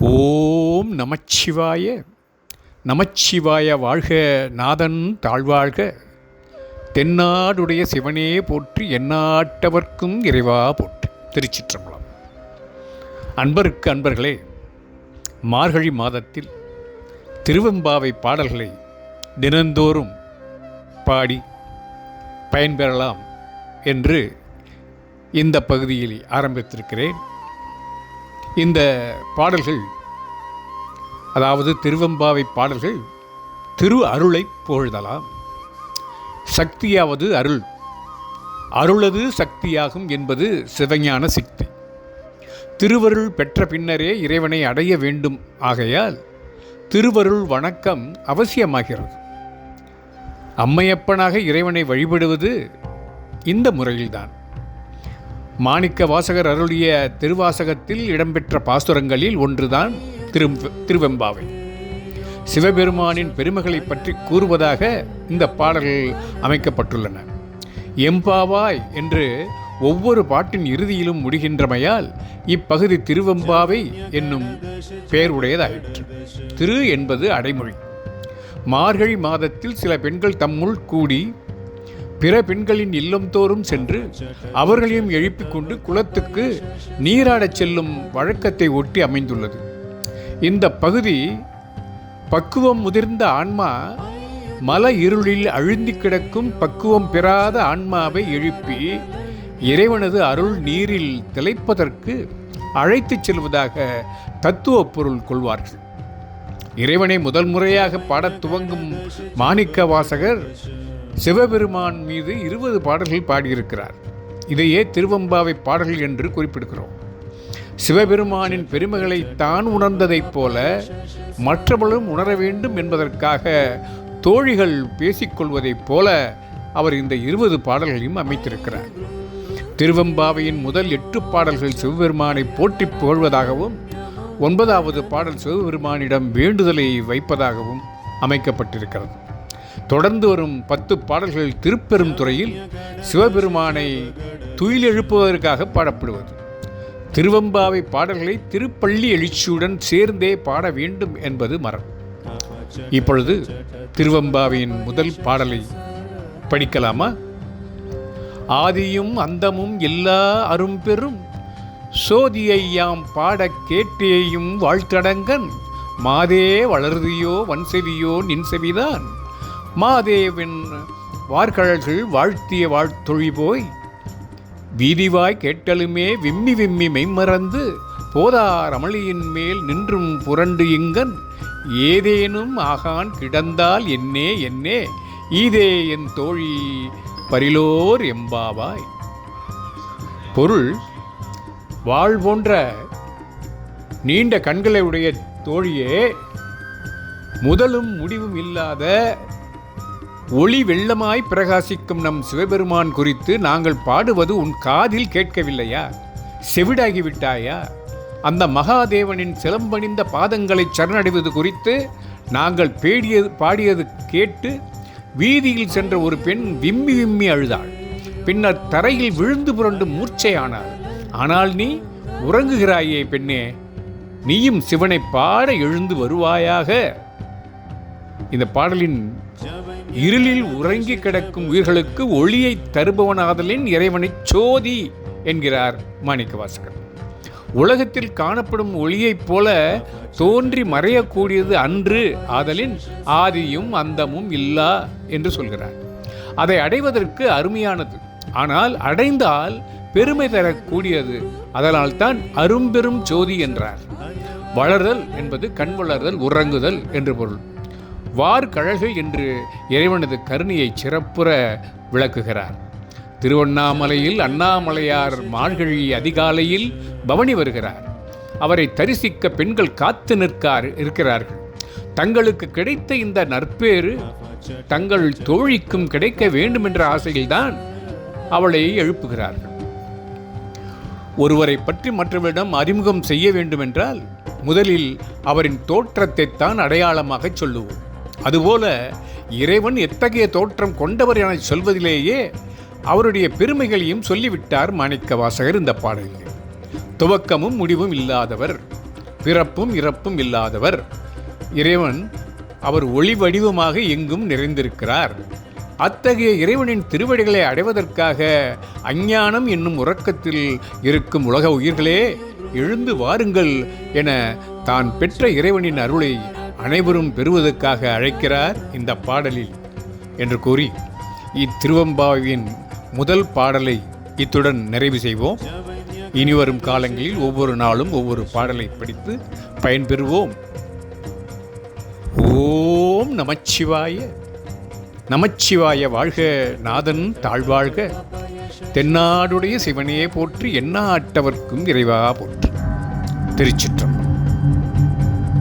ஓம் நமச்சிவாய. நமச்சிவாய வாழ்க நாதன் தாழ்வாழ்க. தென்னாடுடைய சிவனே போற்றி எந்நாட்டவர்க்கும் இறைவா போற்றி. திருச்சிற்றம்பலம். அன்பருக்கு அன்பர்களே மார்கழி மாதத்தில் திருவெம்பாவை பாடல்களை தினந்தோறும் பாடி பயன்பெறலாம் என்று இந்த பகுதியில் ஆரம்பித்திருக்கிறேன். இந்த பாடல்கள் அதாவது திருவெம்பாவை பாடல்கள் திரு அருளை புகழ்தலாம் சக்தியாவது அருள். அருளது சக்தியாகும் என்பது சிவஞான சித்தி. திருவருள் பெற்ற பின்னரே இறைவனை அடைய வேண்டும். ஆகையால் திருவருள் வணக்கம் அவசியமாகிறது. அம்மையப்பனாக இறைவனை வழிபடுவது இந்த முறையில்தான். மாணிக்க வாசகர் அருளிய திருவாசகத்தில் இடம்பெற்ற பாசுரங்களில் ஒன்றுதான் திரு திருவெம்பாவை. சிவபெருமானின் பெருமைகளை பற்றி கூறுவதாக இந்த பாடல்கள் அமைக்கப்பட்டுள்ளன. எம்பாவாய் என்று ஒவ்வொரு பாட்டின் இறுதியிலும் முடிகின்றமையால் இப்பகுதி திருவெம்பாவை என்னும் பெயர் உடையதாயிற்று திரு என்பது அடைமொழி. மார்கழி மாதத்தில் சில பெண்கள் தம்முள் கூடி பிற பெண்களின் இல்லம் தோறும் சென்று அவர்களையும் எழுப்பிக் கொண்டு குளத்துக்கு நீராடச் செல்லும் வழக்கத்தை ஒட்டி அமைந்துள்ளது. இந்த பகுதி பக்குவம் முதிர்ந்த ஆன்மா மல இருளில் அழுந்தி கிடக்கும் பக்குவம் பெறாத ஆன்மாவை எழுப்பி இறைவனது அருள் நீரில் திளைப்பதற்கு அழைத்துச் செல்வதாக தத்துவ பொருள் கொள்வார்கள். இறைவனை முதல் முறையாக பாடத் துவங்கும் மாணிக்க வாசகர் சிவபெருமான் மீது இருபது பாடல்கள் பாடியிருக்கிறார். இதையே திருவம்பாவை பாடல்கள் என்று குறிப்பிடுகிறோம். சிவபெருமானின் பெருமைகளை தான் உணர்ந்ததைப் போல மற்றவர்களும் உணர வேண்டும் என்பதற்காக தோழிகள் பேசிக்கொள்வதைப் போல அவர் இந்த இருபது பாடல்களையும் அமைத்திருக்கிறார். திருவம்பாவையின் முதல் எட்டு பாடல்கள் சிவபெருமானை போற்றி புகழ்வதாகவும் ஒன்பதாவது பாடல் சிவபெருமானிடம் வேண்டுதலை வைப்பதாகவும் அமைக்கப்பட்டிருக்கிறது. தொடர்ந்து வரும் பத்து பாடல்கள் திருப்பெரும் துறையில் சிவபெருமானை துயிலெழுப்புவதற்காக பாடப்படுவது. திருவம்பாவை பாடல்களை திருப்பள்ளி எழுச்சியுடன் சேர்ந்தே பாட வேண்டும் என்பது மரம். இப்பொழுது திருவம்பாவையின் முதல் பாடலை படிக்கலாமா? ஆதியும் அந்தமும் எல்லா அரும்பெரும் சோதியை யாம் பாடக் கேட்டேயும் வாழ்த்தடங்கன் மாதே வளர்தியோ வன்செவியோ நின்செவிதான். மாதேவின் வார்கழல்கள் வாழ்த்திய வாழ்த்தொழி போய் வீதிவாய் கேட்டலுமே விம்மி விம்மி மெய்மறந்து போதார் அமளியின் மேல் நின்றும் புரண்டு இங்கன் ஏதேனும் ஆகான் கிடந்தால் என்னே என்னே ஈதே என் தோழி பரிலோர் எம்பாவாய். பொருள் வாழ் போன்ற நீண்ட கண்களை உடைய தோழியே முதலும் முடிவும் இல்லாத ஒளி வெள்ளமாய் பிரகாசிக்கும் நம் சிவபெருமான் குறித்து நாங்கள் பாடுவது உன் காதில் கேட்கவில்லையா? செவிடாகிவிட்டாயா? அந்த மகாதேவனின் சிலம்பணிந்த பாதங்களை சரணடைவது குறித்து நாங்கள் பேடியது பாடியது கேட்டு வீதியில் சென்ற ஒரு பெண் விம்மி விம்மி அழுதாள். பின்னர் தரையில் விழுந்து புரண்டு மூர்ச்சையானாள். ஆனால் நீ உறங்குகிறாயே பெண்ணே நீயும் சிவனை பாட எழுந்து வருவாயாக? இந்த பாடலின் இருளில் உறங்கி கிடக்கும் உயிர்களுக்கு ஒளியை தருபவனாதலின் இறைவனை சோதி என்கிறார் மாணிக்கவாசகர். உலகத்தில் காணப்படும் ஒளியைப் போல தோன்றி மறையக்கூடியது அன்று ஆதலின் ஆதியும் அந்தமும் இல்லா என்று சொல்கிறார். அதை அடைவதற்கு அருமையானது. ஆனால் அடைந்தால் பெருமை தரக்கூடியது. அதனால் தான் அரும்பெரும் ஜோதி என்றார். வளர்தல் என்பது கண் வளர்தல் உறங்குதல் என்று பொருள். வார்கழகு என்று இறைவனது கருணையை சிறப்புற விளக்குகிறார். திருவண்ணாமலையில் அண்ணாமலையார் மார்கழி அதிகாலையில் பவனி வருகிறார். அவரை தரிசிக்க பெண்கள் காத்து நிற்கார் இருக்கிறார்கள். தங்களுக்கு கிடைத்த இந்த நற்பேறு தங்கள் தோழிக்கும் கிடைக்க வேண்டும் என்ற ஆசையில்தான் அவளை எழுப்புகிறார்கள். ஒருவரை பற்றி மற்றவரிடம் அறிமுகம் செய்ய வேண்டுமென்றால் முதலில் அவரின் தோற்றத்தைத்தான் அடையாளமாகச் அடையாளமாக சொல்லுவோம். அதுபோல இறைவன் எத்தகைய தோற்றம் கொண்டவர் என சொல்வதிலேயே அவருடைய பெருமைகளையும் சொல்லிவிட்டார் மாணிக்க வாசகர் இந்த பாடலில். துவக்கமும் முடிவும் இல்லாதவர் பிறப்பும் இறப்பும் இல்லாதவர் இறைவன் அவர் ஒளி வடிவமாக எங்கும் நிறைந்திருக்கிறார். அத்தகைய இறைவனின் திருவடிகளை அடைவதற்காக அஞ்ஞானம் என்னும் உறக்கத்தில் இருக்கும் உலக உயிர்களே எழுந்து வாருங்கள் என தான் பெற்ற இறைவனின் அருளை அனைவரும் பெறுவதற்காக அழைக்கிறார் இந்த பாடலில் என்று கூறி இத்திருவம்பாவின் முதல் பாடலை இத்துடன் நிறைவு செய்வோம். இனிவரும் காலங்களில் ஒவ்வொரு நாளும் ஒவ்வொரு பாடலை படித்து பயன்பெறுவோம். ஓம் நமச்சிவாய. நமச்சிவாய வாழ்க நாதன் தாழ்வாழ்க. தென்னாடுடைய சிவனையே போற்றி எண்ணாட்டவர்க்கும் இறைவா போற்றி. திருச்சிற்றம்